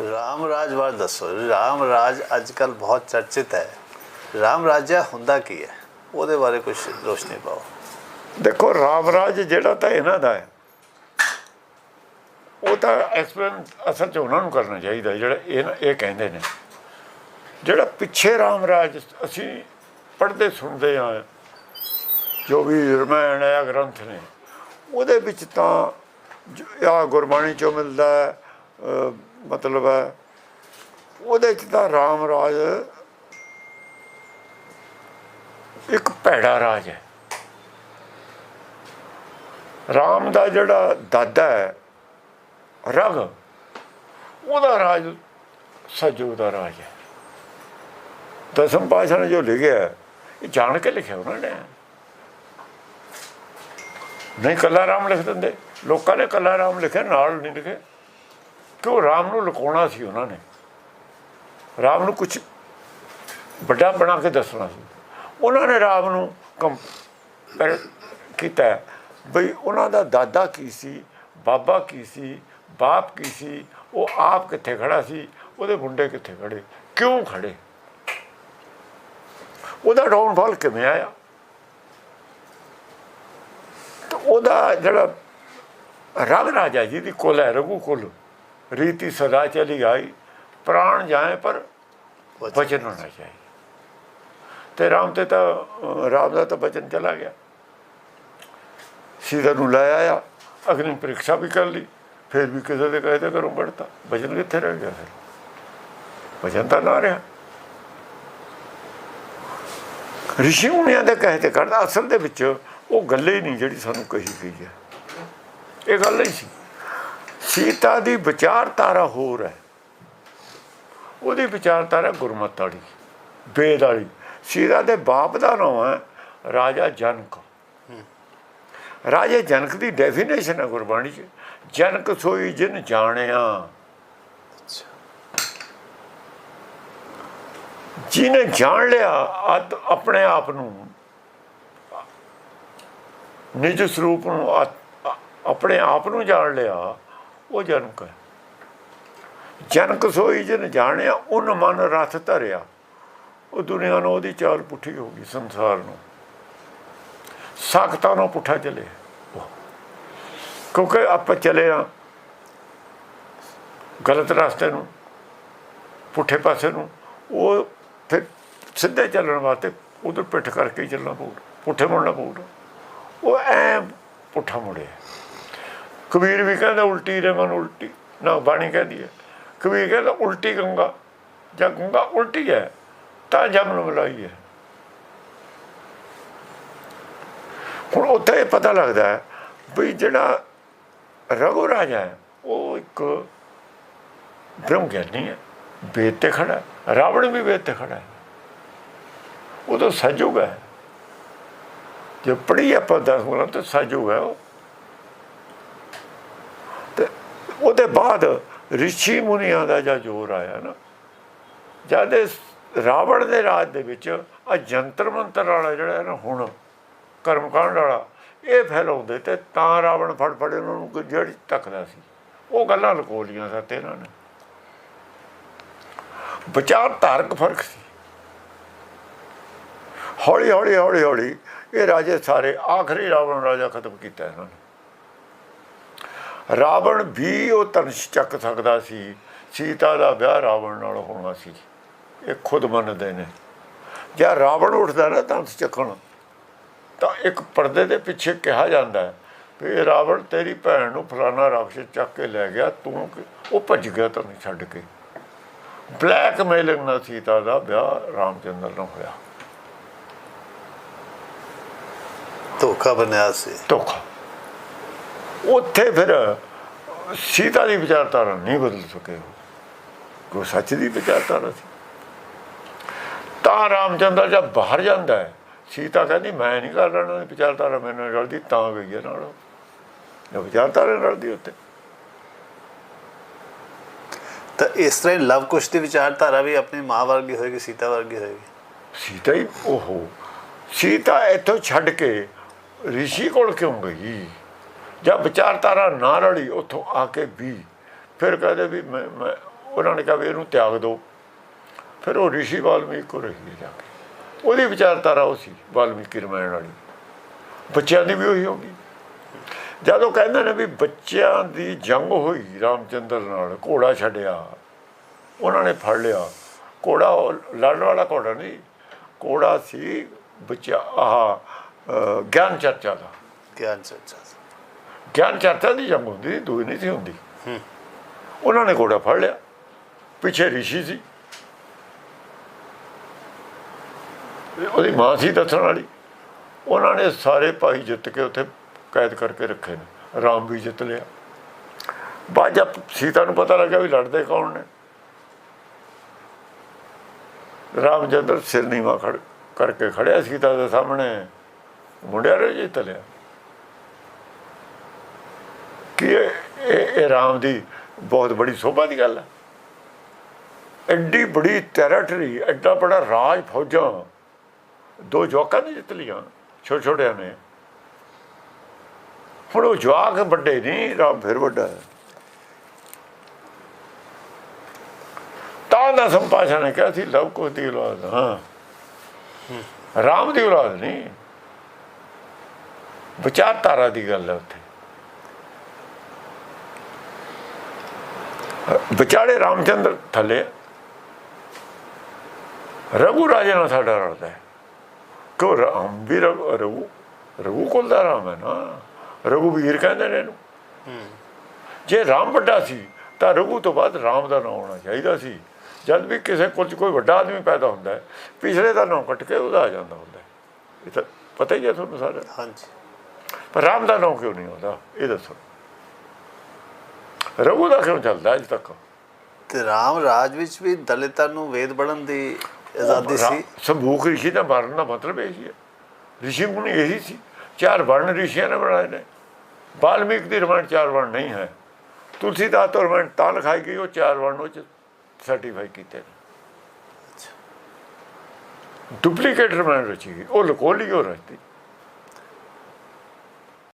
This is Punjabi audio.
ਰਾਮ ਰਾਜ ਬਾਰੇ ਦੱਸੋ ਰਾਮ ਰਾਜ ਅੱਜ ਕੱਲ ਬਹੁਤ ਚਰਚਿਤ ਹੈ ਰਾਮ ਰਾਜਾ ਹੁੰਦਾ ਕੀ ਹੈ ਉਹਦੇ ਬਾਰੇ ਕੁਝ ਰੋਸ਼ਨੀ ਪਾਓ ਦੇਖੋ ਰਾਮ ਰਾਜ ਜਿਹੜਾ ਤਾਂ ਇਹਨਾਂ ਦਾ ਹੈ ਉਹ ਤਾਂ ਐਕਸਪਲੇਨ ਅਸਲ 'ਚ ਉਹਨਾਂ ਨੂੰ ਕਰਨਾ ਚਾਹੀਦਾ ਜਿਹੜਾ ਇਹ ਇਹ ਕਹਿੰਦੇ ਨੇ ਜਿਹੜਾ ਪਿੱਛੇ ਰਾਮ ਰਾਜ ਅਸੀਂ ਪੜ੍ਹਦੇ ਸੁਣਦੇ ਆ ਜੋ ਵੀ ਰਮਾਇਣ ਹੈ ਗ੍ਰੰਥ ਨੇ ਉਹਦੇ ਵਿੱਚ ਤਾਂ ਆ ਗੁਰਬਾਣੀ ਚੋਂ ਮਿਲਦਾ ਮਤਲਬ ਹੈ, ਉਹਦੇ ਚ ਤਾਂ ਰਾਮ ਰਾਜ ਇੱਕ ਭੈੜਾ ਰਾਜ ਹੈ। ਰਾਮ ਦਾ ਜਿਹੜਾ ਦਾਦਾ ਹੈ ਰਗ ਉਹਦਾ ਰਾਜ ਸਜੂ ਦਾ ਰਾਜ ਹੈ। ਦਸਮ ਪਾਸ਼ਾ ਨੇ ਜੋ ਲਿਖਿਆ ਇਹ ਜਾਣ ਕੇ ਲਿਖਿਆ ਉਹਨਾਂ ਨੇ। ਨਹੀਂ ਕੱਲਾ ਰਾਮ ਲਿਖ ਦਿੰਦੇ, ਲੋਕਾਂ ਨੇ ਕੱਲਾ ਰਾਮ ਲਿਖਿਆ, ਨਾਲ ਨਹੀਂ ਲਿਖਿਆ ਲਿਖੇ ਕਿਉਂ ਰਾਮ ਨੂੰ ਲੁਕਾਉਣਾ ਸੀ ਉਹਨਾਂ ਨੇ। ਰਾਮ ਨੂੰ ਕੁਝ ਵੱਡਾ ਬਣਾ ਕੇ ਦੱਸਣਾ ਸੀ। ਉਹਨਾਂ ਨੇ ਰਾਮ ਨੂੰ ਕੰਪੇਅਰ ਕੀਤਾ ਬਈ ਉਹਨਾਂ ਦਾ ਦਾਦਾ ਕੀ ਸੀ, ਬਾਬਾ ਕੀ ਸੀ, ਬਾਪ ਕੀ ਸੀ, ਉਹ ਆਪ ਕਿੱਥੇ ਖੜਾ ਸੀ, ਉਹਦੇ ਮੁੰਡੇ ਕਿੱਥੇ ਖੜੇ ਕਿਉਂ ਖੜੇ ਉਹਦਾ ਡਾਊਨਫਾਲ ਕਿਵੇਂ ਆਇਆ? ਉਹਦਾ ਜਿਹੜਾ ਰਗ ਰਾਜਾ ਜੀ ਦੀ ਕੁਲ ਹੈ, ਰਘੂ ਕੁਲ ਰੀਤੀ ਸਦਾ ਚਲੀ ਆਈ ਪ੍ਰਾਣ ਜਾਏ ਪਰ ਬਚਨ ਹੋਣਾ ਚਾਹੀਏ ਤੇ ਰਾਮ ਤੇ ਤਾਂ ਰਾਮ ਦਾ ਤਾਂ ਬਚਨ ਚਲਾ ਗਿਆ। ਸੀਤਾ ਨੂੰ ਲੈ ਆਇਆ ਅਗਨੀ ਪ੍ਰੀਖਿਆ ਵੀ ਕਰ ਲਈ ਫਿਰ ਵੀ ਕਿਸੇ ਦੇ ਕਹੇ ਤੇ ਘਰੋਂ ਵੜਤਾ। ਬਚਨ ਕਿੱਥੇ ਰਹਿ ਗਿਆ ਫਿਰ? ਬਚਨ ਤਾਂ ਨਾ ਰਿਹਾ। ਰਿਸ਼ੀ ਮੁਨੀਆਂ ਦੇ ਕਹੇ ਤੇ ਕਰਦਾ ਅਸਲ ਦੇ ਵਿੱਚ ਉਹ ਗੱਲ ਹੀ ਨਹੀਂ ਜਿਹੜੀ ਸਾਨੂੰ ਕਹੀ ਗਈ ਹੈ। ਇਹ ਗੱਲ ਹੀ ਸੀ। ਸੀਤਾ ਦੀ ਵਿਚਾਰਧਾਰਾ ਹੋਰ ਹੈ। ਉਹਦੀ ਵਿਚਾਰਧਾਰਾ ਗੁਰਮਤ ਵਾਲੀ, ਵੇਦ ਵਾਲੀ। ਸੀਤਾ ਦੇ ਬਾਪ ਦਾ ਨਾਮ ਹੈ ਰਾਜਾ ਜਨਕ। ਰਾਜਾ ਜਨਕ ਦੀ ਡੈਫੀਨੇਸ਼ਨ ਹੈ ਗੁਰਬਾਣੀ 'ਚ, ਜਨਕ ਸੋਈ ਜਿਨ ਜਾਣਿਆ। ਜਿਹਨੇ ਜਾਣ ਲਿਆ ਆਤ- ਆਪਣੇ ਆਪ ਨੂੰ, ਨਿਜ ਸਰੂਪ ਨੂੰ ਆਪਣੇ ਆਪ ਨੂੰ ਜਾਣ ਲਿਆ ਉਹ ਜਨਕ ਹੈ। ਜਨਕ ਸੋਈ ਜਿਨ ਜਾਣਿਆ, ਉਹਨ ਮਨ ਰਥ ਧਰਿਆ। ਉਹ ਦੁਨੀਆ ਨੂੰ ਉਹਦੀ ਚਾਲ ਪੁੱਠੀ ਹੋ ਗਈ, ਸੰਸਾਰ ਨੂੰ। ਸਖਤਾਂ ਨੂੰ ਪੁੱਠਾ ਚਲੇ। ਉਹ। ਕਿਉਂਕਿ ਆਪਾਂ ਚਲੇ ਆ ਗਲਤ ਰਸਤੇ ਨੂੰ, ਪੁੱਠੇ ਪਾਸੇ ਨੂੰ, ਉਹ ਫਿਰ ਸਿੱਧੇ ਚੱਲਣ ਵਾਸਤੇ ਉਧਰ ਪਿੱਠ ਕਰਕੇ ਹੀ ਚੱਲਣਾ ਪਊ, ਪੁੱਠੇ ਮੁੜਨਾ ਪਊ। ਉਹ ਐ ਪੁੱਠਾ ਮੁੜਿਆ। ਕਬੀਰ ਵੀ ਕਹਿੰਦਾ ਉਲਟੀ ਰੇ ਮਨ ਉਲਟੀ। ਨਾ, ਬਾਣੀ ਕਹਿੰਦੀ ਹੈ। ਕਬੀਰ ਕਹਿੰਦਾ ਉਲਟੀ ਗੰਗਾ। ਜਾਂ ਗੰਗਾ ਉਲਟੀ ਹੈ, ਤਾਂ ਜਮਨ ਮਲਾਈ ਹੈ। ਹੁਣ ਉੱਥੇ ਇਹ ਪਤਾ ਲੱਗਦਾ ਹੈ ਵੀ ਜਿਹੜਾ ਰਘੂ ਰਾਜਾ ਹੈ, ਉਹ ਇੱਕ ਬ੍ਰਹਮ ਗਿਆਨੀ ਹੈ। ਵੇਦ ਤੇ ਖੜਾ ਰਾਵਣ ਵੀ ਵੇਦ ਤੇ ਖੜਾ ਹੈ। ਉਹ ਤਾਂ ਸਜੂਗਾ ਹੈ। ਜੇ ਪੜ੍ਹੀ ਆਪਾਂ ਦਸ ਗੁਰਾਂ ਤੇ ਸਜੂਗਾ ਉਹ ਤੇ ਉਹਦੇ ਬਾਅਦ ਰਿਸ਼ੀ ਮੁਨੀਆਂ ਦਾ ਜਾਂ ਜੋਰ ਆਇਆ ਨਾ ਜਦ ਰਾਵਣ ਦੇ ਰਾਜ ਦੇ ਵਿੱਚ ਆ ਜੰਤਰ ਮੰਤਰ ਵਾਲਾ ਜਿਹੜਾ ਹੈ ਨਾ, ਹੁਣ ਕਰਮਕਾਂਡ ਵਾਲਾ, ਇਹ ਫੈਲਾਉਂਦੇ ਤੇ ਤਾਂ ਰਾਵਣ ਫੜ ਫੜ ਉਹਨਾਂ ਨੂੰ ਜਿਹੜੀ ਤੱਕਦਾ ਸੀ। ਉਹ ਗੱਲਾਂ ਲਕੋ ਲੀਆਂ ਸੱਤ ਇਹਨਾਂ ਨੇ। ਵਿਚਾਰ ਧਾਰਕ ਫ਼ਰਕ ਸੀ। ਹੌਲੀ ਹੌਲੀ ਹੌਲੀ ਹੌਲੀ ਇਹ ਰਾਜੇ ਸਾਰੇ ਆਖਰੀ ਰਾਵਣ ਰਾਜਾ ਖਤਮ ਕੀਤਾ ਇਹਨਾਂ ਨੇ। ਰਾਵਣ ਵੀ ਉਹ ਧਨੁਸ਼ ਚੱਕ ਸਕਦਾ ਸੀ। ਸੀਤਾ ਦਾ ਵਿਆਹ ਰਾਵਣ ਨਾਲ ਹੋਣਾ ਸੀ। ਇਹ ਖੁਦ ਮੰਨਦੇ ਨੇ। ਜੇ ਰਾਵਣ ਉੱਠਦਾ ਨਾ ਧਨੁਸ਼ ਚੱਕਣ ਤਾਂ ਇੱਕ ਪਰਦੇ ਦੇ ਪਿੱਛੇ ਕਿਹਾ ਜਾਂਦਾ ਵੀ ਇਹ ਰਾਵਣ ਤੇਰੀ ਭੈਣ ਨੂੰ ਫਲਾਣਾ ਰਾਖਸ਼ ਚੱਕ ਕੇ ਲੈ ਗਿਆ ਤੂੰ ਉਹ ਭੱਜ ਗਿਆ ਤੈਨੂੰ ਛੱਡ ਕੇ। ਬਲੈਕਮੇਲਿੰਗ ਨਾਲ ਸੀਤਾ ਦਾ ਵਿਆਹ ਰਾਮਚੰਦਰ ਨਾਲ ਹੋਇਆ। ਧੋਖਾ ਬਣਿਆ ਸੀ। ਧੋਖਾ। ਉੱਥੇ ਫਿਰ ਸੀਤਾ ਦੀ ਵਿਚਾਰਧਾਰਾ ਨਹੀਂ ਬਦਲ ਸਕੇ। ਉਹ ਉਹ ਸੱਚ ਦੀ ਵਿਚਾਰਧਾਰਾ ਸੀ। ਤਾਂ ਰਾਮਚੰਦਰ ਜਦ ਬਾਹਰ ਜਾਂਦਾ ਹੈ ਸੀਤਾ ਕਹਿੰਦੀ ਮੈਂ ਨਹੀਂ ਕਰ ਲੈਣਾ ਵਿਚਾਰਧਾਰਾ ਮੈਨੂੰ ਰਲਦੀ ਤਾਂ ਗਈ ਹੈ ਨਾਲ। ਇਹ ਵਿਚਾਰਧਾਰਾ ਰਲਦੀ ਉੱਤੇ ਤਾਂ ਇਸ ਤਰ੍ਹਾਂ ਲਵ ਕੁਸ਼ ਦੀ ਵਿਚਾਰਧਾਰਾ ਵੀ ਆਪਣੀ ਮਾਂ ਵਰਗੀ ਹੋਏਗੀ ਸੀਤਾ ਵਰਗੀ ਹੋਏਗੀ? ਸੀਤਾ ਹੀ ਉਹ ਸੀਤਾ ਇੱਥੋਂ ਛੱਡ ਕੇ ਰਿਸ਼ੀ ਕੋਲ ਕਿਉਂ ਗਈ? ਜਾਂ ਵਿਚਾਰਧਾਰਾ ਨਾ ਰਲੀ, ਉੱਥੋਂ ਆ ਕੇ ਵੀ। ਫਿਰ ਕਹਿੰਦੇ ਵੀ ਮੈਂ ਮੈਂ ਉਹਨਾਂ ਨੇ ਕਿਹਾ ਵੀ ਇਹਨੂੰ ਤਿਆਗ ਦਿਓ। ਫਿਰ ਉਹ ਰਿਸ਼ੀ ਵਾਲਮੀਕ ਕੋ ਰਹੀ ਜਾ ਕੇ। ਉਹਦੀ ਵਿਚਾਰਧਾਰਾ ਉਹ ਸੀ, ਵਾਲਮੀਕੀ ਰਮਾਇਣ ਵਾਲੀ। ਬੱਚਿਆਂ ਦੀ ਵੀ ਉਹੀ ਹੋਗੀ ਜਦੋਂ ਕਹਿੰਦੇ ਨੇ ਵੀ ਬੱਚਿਆਂ ਦੀ ਜੰਗ ਹੋਈ, ਰਾਮਚੰਦਰ ਨਾਲ, ਘੋੜਾ ਛੱਡਿਆ। ਉਹਨਾਂ ਨੇ ਫੜ ਲਿਆ। ਘੋੜਾ ਉਹ ਲੜਨ ਵਾਲਾ ਘੋੜਾ ਨਹੀਂ, ਘੋੜਾ ਸੀ ਬੱਚਾ ਆਹ ਗਿਆਨ ਚਰਚਾ ਦਾ। ਗਿਆਨ ਚਰਚਾ। ਗਿਆਨ ਚਰਚਾ ਦੀ ਜੰਗ ਹੁੰਦੀ ਸੀ, ਦੂਈ ਨਹੀਂ ਸੀ ਹੁੰਦੀ। ਉਹਨਾਂ ਨੇ ਘੋੜਾ ਫੜ ਲਿਆ ਪਿੱਛੇ ਰਿਸ਼ੀ ਸੀ। ਉਹਦੀ ਮਾਂ ਸੀ ਦੱਸਣ ਵਾਲੀ। ਉਹਨਾਂ ਨੇ ਸਾਰੇ ਭਾਈ ਜਿੱਤ ਕੇ ਉੱਥੇ ਕੈਦ ਕਰਕੇ ਰੱਖੇ ਨੇ ਰਾਮ ਵੀ ਜਿੱਤ ਲਿਆ। ਬਾਅਦ ਜਦ ਸੀਤਾ ਨੂੰ ਪਤਾ ਲੱਗਾ ਵੀ ਲੜਦੇ ਕੌਣ ਨੇ। ਰਾਮਚੰਦਰ ਸਿਰ ਨੀਵਾ ਖੜ ਕਰਕੇ ਖੜਿਆ ਸੀਤਾ ਦੇ ਸਾਹਮਣੇ। ਮੁੰਡਿਆਂ ਨੇ ਜਿੱਤ ਲਿਆ ਕਿ ਇਹ ਰਾਮ ਦੀ ਬਹੁਤ ਬੜੀ ਸੋਭਾ ਦੀ ਗੱਲ ਹੈ ਐਡੀ ਬੜੀ ਟੈਰੀਟਰੀ ਐਡਾ ਬੜਾ ਰਾਜ ਫੌਜਾਂ। ਦੋ ਜਵਾਕਾਂ ਨੇ ਜਿੱਤ ਲੀਆਂ ਛੋਟੇ ਛੋਟਿਆਂ ਨੇ। ਹੁਣ ਉਹ ਜਵਾਕ ਵੱਡੇ ਨਹੀਂ, ਰਾਮ ਫਿਰ ਵੱਡਾ ਹੈ। ਤਾਂ ਦਾ ਸੰਪਾਸ਼ਾ ਨੇ ਕਿਹਾ ਸੀ, ਲਵ ਕੁਸ਼ ਦੀ ਔਲਾਦ, ਹਾਂ। ਰਾਮ ਦੀ ਔਲਾਦ ਨਹੀਂ। ਵਿਚਾਰਧਾਰਾ ਦੀ ਗੱਲ ਹੈ ਉੱਥੇ। ਵਿਚਾਰੇ ਰਾਮਚੰਦਰ ਥੱਲੇ ਰਘੂ ਰਾਜੇ ਨਾਲ ਸਾਡਾ ਰਲਦਾ ਹੈ। ਕੋ ਰਾਮ ਵੀ ਰਘੂ ਰਘੂ ਕੋਲ ਦਾ ਰਾਮ ਹੈ ਨਾ। ਰਘੂਵੀਰ ਕਹਿੰਦੇ ਨੇ ਇਹਨੂੰ। ਜੇ ਰਾਮ ਵੱਡਾ ਸੀ ਤਾਂ ਰਘੂ ਤੋਂ ਬਾਅਦ ਰਾਮ ਦਾ ਨਾਮ ਹੋਣਾ ਚਾਹੀਦਾ ਸੀ। ਜਦ ਵੀ ਕਿਸੇ ਕੋਲ 'ਚ ਕੋਈ ਵੱਡਾ ਆਦਮੀ ਪੈਦਾ ਹੁੰਦਾ ਹੈ ਪਿਛਲੇ ਦਾ ਨਾਮ ਕੱਟ ਕੇ ਉਹਦਾ ਆ ਜਾਂਦਾ ਹੁੰਦਾ ਹੈ। ਇਹ ਤਾਂ ਪਤਾ ਹੀ ਹੈ ਤੁਹਾਨੂੰ ਸਾਰਾ ਹਾਂਜੀ। ਪਰ ਰਾਮ ਦਾ ਨਾਮ ਕਿਉਂ ਨਹੀਂ ਆਉਂਦਾ? ਇਹ ਦੱਸੋ। ਰਘੂ ਦਾ ਕਿਉਂ ਚੱਲਦਾ ਅਜ ਤੱਕ? ਤੇ ਰਾਮ ਰਾਜ ਵਿੱਚ ਵੀ ਦਲਿਤਾਂ ਨੂੰ ਵੇਦ ਪੜ੍ਹਨ ਦੀ ਆਜ਼ਾਦੀ ਸੀ। ਸੰਭੂਖ ਰਿਸ਼ੀ ਦਾ ਮਾਰਨ ਦਾ ਮਤਲਬ ਇਹ ਹੀ ਹੈ ਰਿਸ਼ੀ ਮੁਨੀ ਇਹੀ ਸੀ। ਚਾਰ ਵਰਣ ਰਿਸ਼ੀਆਂ ਨੇ ਬਣਾਏ ਨੇ। ਵਾਲਮੀਕ ਦੀ ਰਮਾਇਣ ਚਾਰ ਵਰਣ ਨਹੀਂ ਹੈ। ਤੁਲਸੀਦਾਸ ਤੋਂ ਰਮਾਇਣ ਤਾਂ ਲਿਖਾਈ ਗਈ ਉਹ ਚਾਰ ਵਰਣ ਉਹ ਚ ਸਰਟੀਫਾਈ ਕੀਤੇ ਨੇ। ਡੁਪਲੀਕੇਟ ਰਮਾਇਣ ਰਚੀ ਗਈ। ਉਹ ਲਕੋ ਲਈ ਉਹ ਰਚਤੀ।